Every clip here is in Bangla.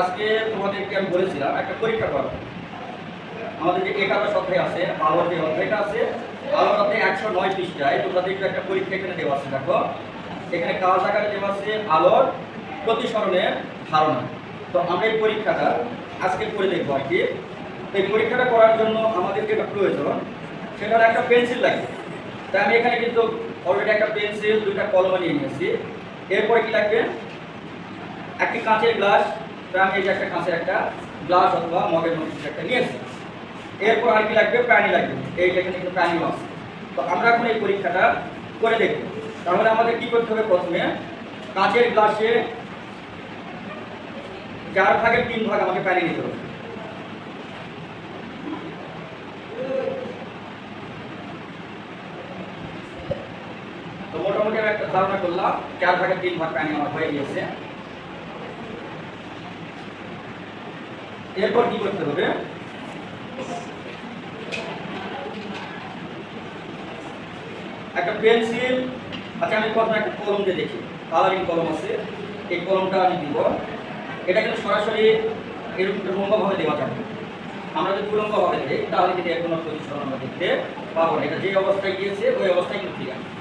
আজকে তোমাদেরকে আমি বলেছিলাম একটা পরীক্ষা করো। আমাদের যে একাদশ আছে আলোর যে আছে আলোর অধ্যায় একশো নয় পৃষ্ঠায় তোমরা দেখবে একটা পরীক্ষা এখানে দেওয়া আছে, দেখো। এখানে কাজ দেওয়া আছে আলোর প্রতিসরণের ধারণা। তো আমরা এই পরীক্ষাটা আজকে করে দেখব আর কি। এই পরীক্ষাটা করার জন্য আমাদের যেটা প্রয়োজন, সেটা একটা পেন্সিল লাগবে তাই আমি এখানে কিন্তু অলরেডি একটা পেন্সিল দুইটা কলম নিয়ে নিয়েছি। এরপরে কি লাগবে? একটি কাঁচের গ্লাস আমি এই যে একটা কাঁচের একটা গ্লাস অথবা মগের মধ্যে একটা নিয়েছি। এরপর আর কি লাগবে? প্রাণী লাগবে। এই যে এখানে কিন্তু প্রাণীও আছে। তো আমরা এখন এই পরীক্ষাটা করে দেখব। তাহলে আমাদের কি করতে হবে প্রথমে? কাঁচের গ্লাসে চার ভাগের তিন ভাগ আমাকে প্রাণী নিতে হবে। তো মোটামুটি আমি একটা ধারণা করলাম, চার ভাগের তিন ভাগ প্রাণী আমার হয়ে গিয়েছে। এরপর কি করতে হবে? একটা পেন্সিল আচ্ছা আমি প্রথমে একটা কলম দিয়ে দেখি। কালারিং কলম আছে, এই কলমটা আমি দিব। এটা কিন্তু সরাসরি এরকম উলম্বভাবে দেওয়া যাবে। আমরা যদি উলম্বভাবে দিই, তাহলে কিন্তু এর কোনো প্রতিসরণ আমরা দেখতে পাবো না। এটা যে অবস্থায় গিয়েছে, ওই অবস্থায় কিন্তু ঠিক আছে।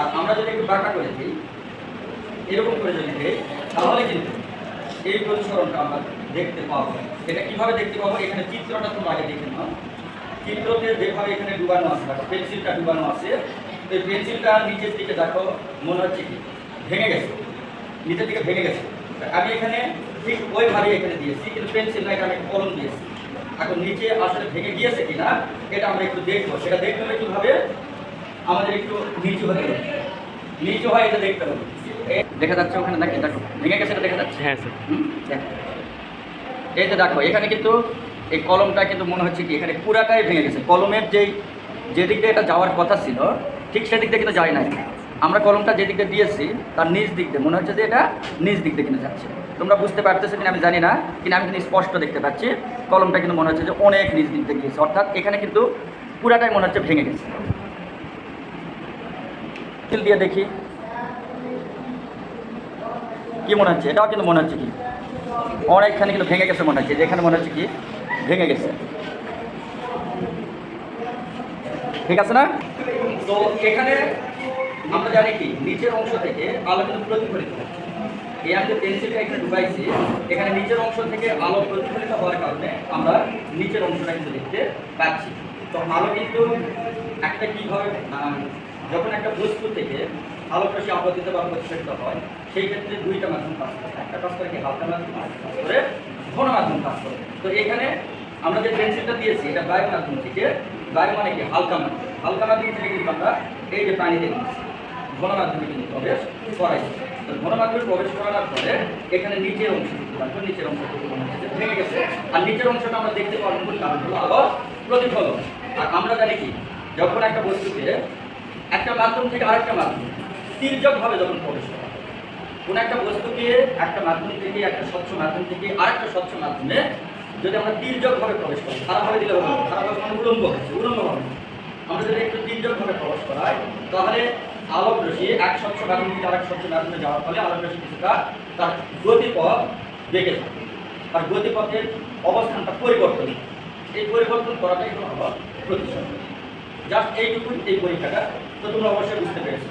আর আমরা যদি একটু বাঁকা করে দিই, এরকম করে যদি দিই, তাহলে কিন্তু এই প্রতিসরণটা আমরা দেখতে পাবো। এটা কীভাবে দেখতে পাবো? এখানে চিত্রটা তোমরা আগে দেখে নাও। চিত্রতে যেভাবে এখানে ডুবানো আছে, দেখো, পেন্সিলটা ডুবানো আছে। এই পেন্সিলটা নিচের দিকে দেখো, মনে হচ্ছে কি? ভেঙে গেছে। নিচের দিকে ভেঙে গেছে। আমি এখানে ঠিক ওইভাবে এখানে দিয়েছি, কিন্তু পেন্সিল না, এটা আমি কলম দিয়েছি। এখন নিচে আসলে ভেঙে গিয়েছে কিনা, এটা আমরা একটু দেখব। সেটা দেখতে হলে কীভাবে? আমাদের একটু নিচু হতে হবে। নিচু হয় এটা দেখতে হবে। দেখা যাচ্ছে ওখানে নাকি দেখো ভেঙে গেছে এটা দেখা যাচ্ছে। হ্যাঁ স্যার। এই যে দেখো এখানে কিন্তু এই কলমটা কিন্তু মনে হচ্ছে কি এখানে পুরাটাই ভেঙে গেছে। কলমের যেই যে দিক দিয়ে এটা যাওয়ার কথা ছিল ঠিক সেদিক দিয়ে কিন্তু যায় নাই। আমরা কলমটা যেদিক দিয়ে দিয়েছি তার নিজ দিক দিয়ে মনে হচ্ছে যে এটা নিজ দিক দিয়ে কিন্তু যাচ্ছে। তোমরা বুঝতে পারতেছো কিনা আমি জানি না কিন্তু আমি কিন্তু স্পষ্ট দেখতে পাচ্ছি। কলমটা কিন্তু মনে হচ্ছে যে অনেক নিজ দিক দিয়ে গিয়েছে। অর্থাৎ এখানে কিন্তু পুরাটাই মনে হচ্ছে ভেঙে গেছে। পেন্সিল দিয়ে দেখি। কি মনে হচ্ছে? এটাও কিন্তু মনে হচ্ছে কি? অনেকখানি কিন্তু ভেঙে গেছে মনে হচ্ছে। যেখানে মনে হচ্ছে কি? ভেঙে গেছে। ঠিক আছে না? তো এখানে আমরা জানি কি? নিচের অংশ থেকে আলো কিন্তু প্রতিফলিত এই আমি পেন্সিলটা এখানে ঢুকাইছি। এখানে নিচের অংশ থেকে আলো প্রতিফলিত হওয়ার কারণে আমরা নিচের অংশটা কিন্তু দেখতে পাচ্ছি। তো আলো কিন্তু একটা কীভাবে যখন একটা বস্তু থেকে রশ্মি আপতিত বা প্রতিফলিত হয়, সেই ক্ষেত্রে দুইটা মাধ্যম কাজ করে। একটা কাজ করে কি হালকা মাধ্যম কাজ করে ঘন মাধ্যম কাজ করে। তো এখানে আমরা যে পেন্সিলটা দিয়েছি, এটা বায়ু মাধ্যম থেকে, বায়ু মানে কি? হালকা মাধ্যম। হালকা মাধ্যম থেকে কিন্তু আমরা এই যে পানি ঘন মাধ্যমে কিন্তু প্রবেশ করাইছি তো ঘন মাধ্যমে প্রবেশ করার পরে এখানে নিচের অংশ নিচের অংশ ভেঙে গেছে। আর নিচের অংশটা আমরা দেখতে পারব কারণ হলো আলো প্রতিফলন। আর আমরা জানি কি? যখন একটা বস্তুকে একটা মাধ্যম থেকে আরেকটা মাধ্যম তির্যকভাবে যখন প্রবেশ করা কোন একটা বস্তুকে একটা মাধ্যম থেকে, একটা স্বচ্ছ মাধ্যম থেকে, আরেকটা স্বচ্ছ মাধ্যমে যদি আমরা তির্যকভাবে প্রবেশ করি, খারাপভাবে দিলে হবে। খারাপভাবে মানে উলম্ব হচ্ছে উলম্ব হবে আমরা যদি একটু তির্যকভাবে প্রবেশ করাই, তাহলে আলোক রশ্মি এক স্বচ্ছ মাধ্যম থেকে আরেক স্বচ্ছ মাধ্যমে যাওয়ার ফলে আলোক রশ্মি কিছুটা তার গতিপথ দেখে থাকে আর গতিপথের অবস্থানটা পরিবর্তন এই পরিবর্তন করাটাই হলো প্রতিষ্ঠান জাস্ট এইটুকুন এই পরীক্ষাটা তো তোমরা অবশ্যই বুঝতে পেরেছ।